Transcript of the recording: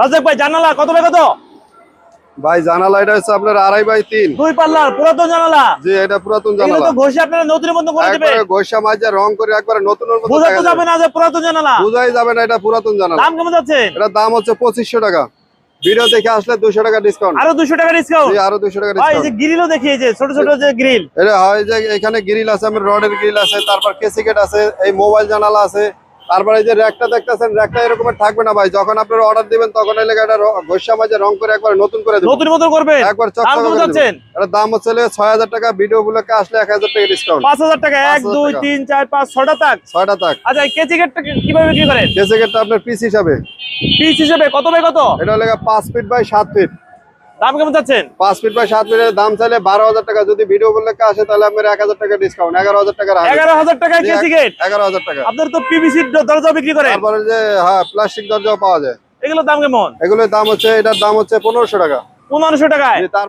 রাজাক ভাই জানালা কত বাই কত? ভাই জানালা এটা হচ্ছে আপনার আড়াই বাই তিন। দুই পাল্লার পুরাতন জানালা। জি এটা পুরাতন জানালা তো ঘষে আপনারা নতুনের মতো করে দেবে একবারে ঘষা মাঝে রং করে একবারে নতুনের মতো বোঝা তো যাবে। না যে পুরাতন জানালা। বুঝাই যাবে না এটা পুরাতন জানালা। দাম কেমন যাচ্ছে? এটার দাম হচ্ছে পঁচিশশো টাকা। ভিডিও দেখে আসলে দুশো টাকা ডিসকাউন্ট আরও দুশো টাকা ডিসকাউন্ট আরও দুশো টাকা ভাই এই যে গ্রিলও দেখিয়ে যে ছোট ছোট যে গ্রিল এটা হয় যে এখানে গ্রিল আছে আমার রডের গ্রিল আছে তারপর কেসিকেট আছে এই মোবাইল জানালা আছে। তারপরে এই যে র্যাকটা দেখতেছেন র্যাকটা এরকম থাকবে না ভাই। যখন আপনারা অর্ডার দিবেন তখন এই লেগে এটা ঘষা মাঝে রং করে একবার নতুন করে দেবো নতুন মতো করবেন? একবার চকচকে দেবো। দাম হচ্ছে ছয় হাজার টাকা ভিডিও গুলোকে আসলে এক হাজার টাকা ডিসকাউন্ট পাঁচ হাজার টাকা এক 5,000 দুই টাকা। তিন চার পাঁচ ছটা তাক? ছয়টা তাক। আচ্ছা কেজি গেটটা কীভাবে বিক্রি করেন? কেসিকেটটা আপনার পিস হিসাবে। পিস হিসাবে কত বাই কত? এটা হলে পাঁচ ফিট বাই সাত ফিট দাম কেমন চাচ্ছেন? পাঁচ ফিট বা সাত ফিটের দাম চাইলে বারো হাজার টাকা। যদি ভিডিও বললে আসে তাহলে আমার এক হাজার টাকা ডিসকাউন্ট এগারো হাজার টাকা এগারো হাজার টাকা গেট এগারো হাজার টাকা। আপনার তো পিভিসি দরজা বিক্রি করে তারপরে যে হ্যাঁ প্লাস্টিক দরজাও পাওয়া যায়। এগুলোর দাম কেমন? এগুলোর দাম হচ্ছে এটার দাম হচ্ছে পনেরোশো টাকা। পনেরোশো টাকায়। তার